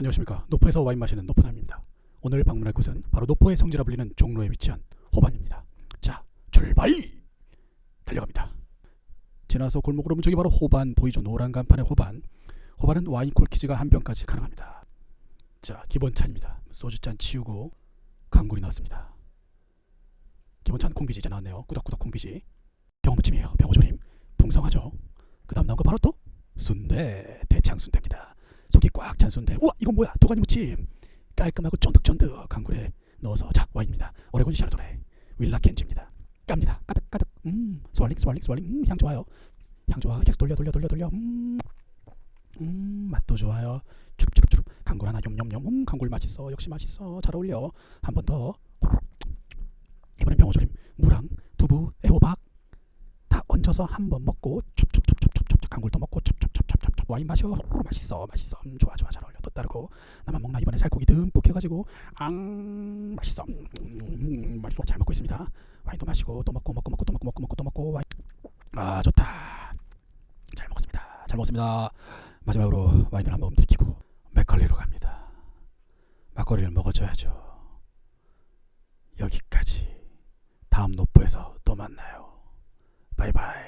안녕하십니까. 노포에서 와인 마시는 노포남입니다. 오늘 방문할 곳은 바로 노포의 성지라 불리는 종로에 위치한 호반입니다. 자 출발! 달려갑니다. 지나서 골목으로 오면 저기 바로 호반 보이죠? 노란 간판의 호반. 호반은 와인 콜키즈가 한 병까지 가능합니다. 자 기본찬입니다. 소주잔 치우고 강굴이 나왔습니다. 기본찬 콩비지 이제 나왔네요. 꾸덕꾸덕 콩비지. 병무침이에요. 병어조림. 풍성하죠? 그 다음 나온 거 바로 또 순대 대창 순대입니다 속이 꽉찬 순대. 우와 이건 뭐야? 도가니 무침. 깔끔하고 쫀득쫀득 강굴에 넣어서 자 와인입니다. 오레곤 샤르도네 윌라 켄지입니다. 깝니다. 까득까득. 음 스왈링 스왈링 스왈링. 음, 향 좋아요. 향 좋아. 계속 돌려 돌려 돌려 돌려. 음, 음 맛도 좋아요. 추룩추룩추룩. 강굴 하나 염염염 음 강굴 맛있어. 역시 맛있어. 잘 어울려. 한 번 더. 이번엔 병어조림. 무랑 두부 애호박. 다 얹어서 한 번 먹고 첩첩첩첩첩첩 강굴도 먹고. 첩첩첩첩첩 와인 마셔. 맛있어 맛있어. 음, 좋아 좋아. 잘 어울려. 또 따르고. 나만 먹나? 이번에 살코기 듬뿍 해가지고. 앙 맛있어. 음, 음, 맛있어. 잘 먹고 있습니다. 와인도 마시고 또 먹고 먹고 먹고 또 먹고 먹고 먹고 또 먹고. 와인. 아 좋다. 잘 먹었습니다. 잘 먹었습니다. 마지막으로 와인을 한 모금 들이키고 맥컬리로 갑니다. 막걸리를 먹어줘야죠. 여기까지. 다음 노포에서 또 만나요. 바이바이